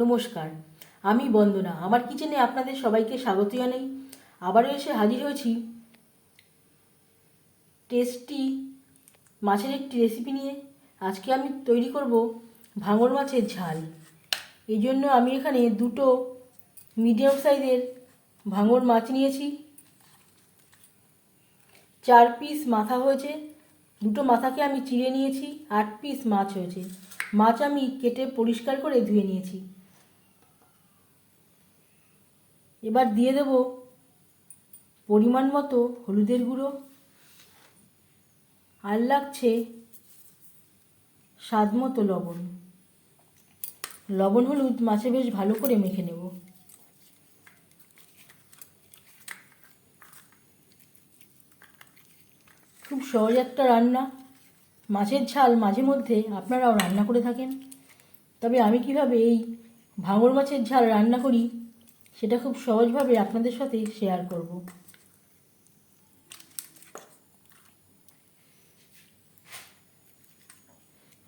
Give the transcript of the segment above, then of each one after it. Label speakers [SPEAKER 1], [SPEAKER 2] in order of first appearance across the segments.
[SPEAKER 1] নমস্কার, আমি বন্দনা। আমার কিচেনে আপনাদের সবাইকে স্বাগত জানাই। আবারও এসে হাজির হয়েছি টেস্টি মাছের একটি রেসিপি নিয়ে। আজকে আমি তৈরি করব ভাঙর মাছের ঝাল। এই জন্য আমি এখানে দুটো মিডিয়াম সাইজের ভাঙর মাছ নিয়েছি। চার পিস মাথা হয়েছে। দুটো মাথাকে আমি চিড়ে নিয়েছি, আট পিস মাছ হয়েছে। মাছ আমি কেটে পরিষ্কার করে ধুয়ে নিয়েছি। এবার দিয়ে দেব পরিমাণ মতো হলুদের গুঁড়ো। আর লাগছে স্বাদ মতো লবণ। লবণ, হলুদ মাছে বেশ ভালো করে মেখে নেব। খুব সহজ একটা রান্না। মাছের ঝাল মাঝে মধ্যে আপনারাও রান্না করে থাকেন। তবে আমি কীভাবে এই ভাঙর মাছের ঝাল রান্না করি সেটা খুব সহজভাবে আপনাদের সাথে শেয়ার করব।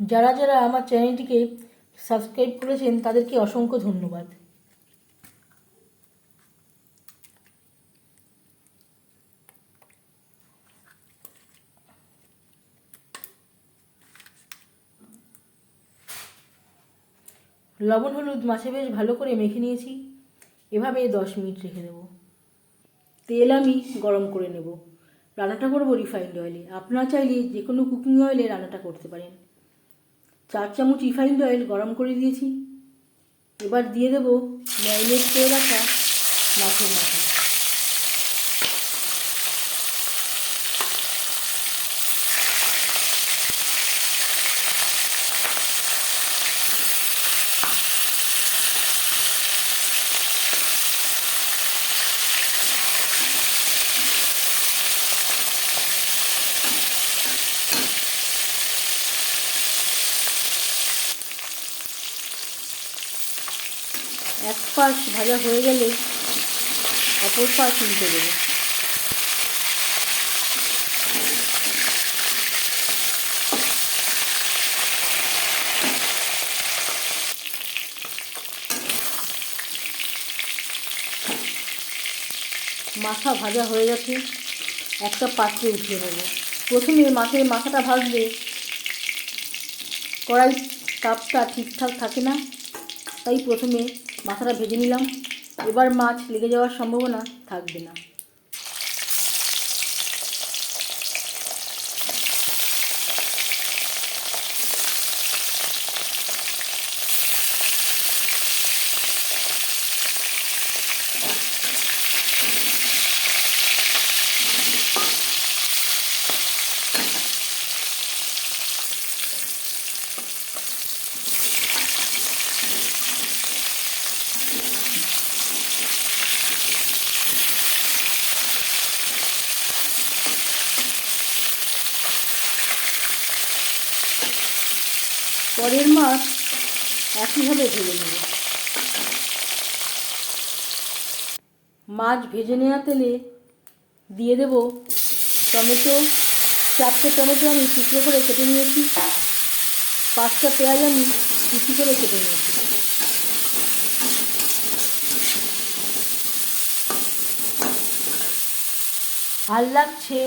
[SPEAKER 1] যারা যারা আমার চ্যানেলটিকে সাবস্ক্রাইব করেছেন, তাদেরকে অসংখ্য ধন্যবাদ। লবণ, হলুদ মাছে বেশ ভালো করে মেখে নিয়েছি। এভাবে দশ মিনিট রেখে দেবো। তেল আমি গরম করে নেব। রান্নাটা করব রিফাইন্ড অয়েলে আপনারা চাইলে যে কোনো কুকিং অয়েলে রান্নাটা করতে পারেন। চার চামচ রিফাইন্ড অয়েল গরম করে দিয়েছি। এবার দিয়ে দেবো ম্যারিনেট করে রাখা মাছের মাথা। পাশ ভাজা হয়ে গেলে অপর পাশ উল্টে দেবো। মাথা ভাজা হয়ে গেছে, একটা পাত্রে উঠিয়ে নেব প্রথমে মাছের মাথাটা ভাজলে কড়াই তাপটা ঠিকঠাক থাকে না, তাই প্রথমে মাথাটা ভেজে নিলাম। এবার মাছ লেগে যাওয়ার সম্ভাবনা থাকবে না। পরের মাছ একইভাবে ভেজে নেব। মাছ ভেজে নেওয়া তেলে দিয়ে দেব টমেটো। চারটে টমেটো আমি টুকরো করে কেটে নিয়েছি। পাঁচটা পেঁয়াজ আমি কুচি করে কেটে নিয়েছি। আর লাগছে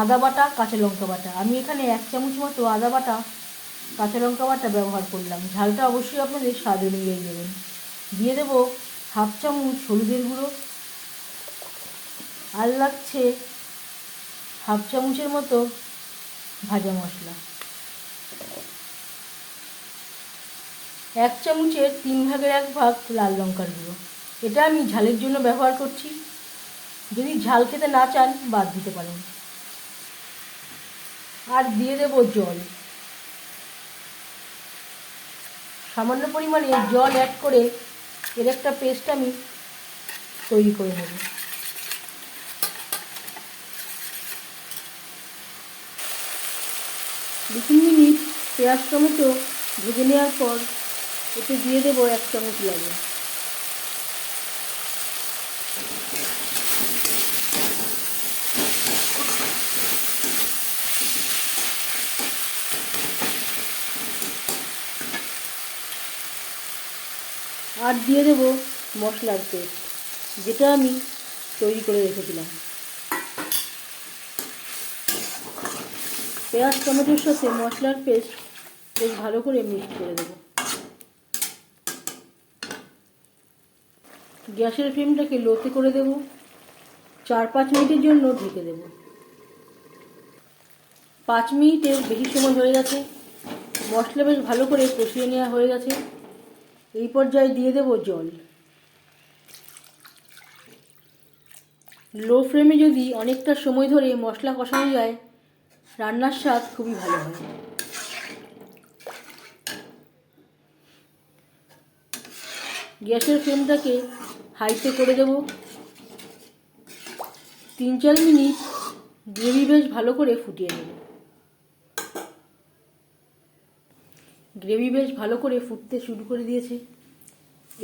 [SPEAKER 1] আদা বাটা, কাঁচা লঙ্কা বাটা। আমি এখানে এক চামচ মতো আদা বাটা কাঁচা লঙ্কা বাটা ব্যবহার করলাম। ঝালটা অবশ্যই আপনাদের স্বাদ অনুযায়ী দেবেন দিয়ে দেবো হাফ চামচ হলুদের গুঁড়ো। আর লাগছে হাফ চামচের মতো ভাজা মশলা। এক চামচের তিন ভাগের এক ভাগ লাল লঙ্কার গুঁড়ো। এটা আমি ঝালের জন্য ব্যবহার করছি। যদি ঝাল খেতে না চান, বাদ দিতে পারেন। আর দিয়ে দেবো জল। সামান্য পরিমাণে জল অ্যাড করে এর একটা পেস্ট আমি তৈরি করে নেব। দু তিন মিনিট পেঁয়াজ টমেটো ভেজে নেওয়ার পর এতে দিয়ে দেবো এক চামচ লবণ। আর দিয়ে দেবো মশলার পেস্ট, যেটা আমি তৈরি করে রেখেছিলাম। পেঁয়াজ, টমেটোর সাথে মশলার পেস্ট বেশ ভালো করে মিক্স করে দেবো। গ্যাসের ফ্লেমটাকে লোতে করে দেব, চার পাঁচ মিনিটের জন্য ঢেকে দেব। পাঁচ মিনিটের বেশি সময় হয়ে গেছে, মশলা বেশ ভালো করে কষিয়ে নেওয়া হয়ে গেছে। এই পর্যায়ে দিয়ে দেব জল। লো ফ্লেমে যদি অনেকটা সময় ধরে মশলা কষানো যায়, রান্নার স্বাদ খুবই ভালো হয়। গ্যাসের ফ্লেমটাকে হাইতে করে দেব। তিন চার মিনিট গ্রেভি বেশ ভালো করে ফুটিয়ে নেব। গ্রেভি বেশ ভালো করে ফুটতে শুরু করে দিয়েছে।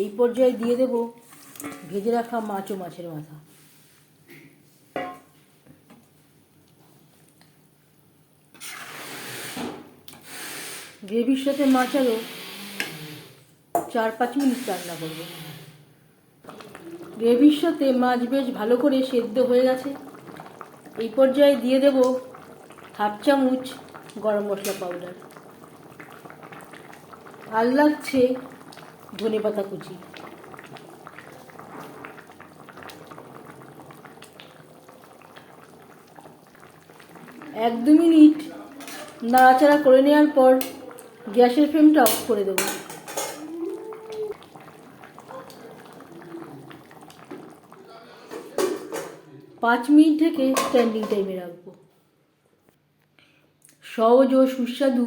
[SPEAKER 1] এই পর্যায়ে দিয়ে দেব ভেজে রাখা মাছ ও মাছের মাথা। গ্রেভির সাথে মাছ আরও চার পাঁচ মিনিট রান্না করব। গ্রেভির সাথে মাছ বেশ ভালো করে সেদ্ধ হয়ে গেছে। এই পর্যায়ে দিয়ে দেব হাফ চামচ গরম মশলা পাউডার। আর লাগছে ধনে পাতা কুচি। এক দু মিনিট নাড়াচাড়া করে নেওয়ার পর গ্যাসের ফ্লেমটা অফ করে দেবো। পাঁচ মিনিট থেকে স্ট্যান্ডিং টাইমে রাখব। সহজ ও সুস্বাদু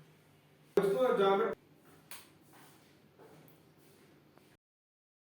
[SPEAKER 1] Personal enjoyment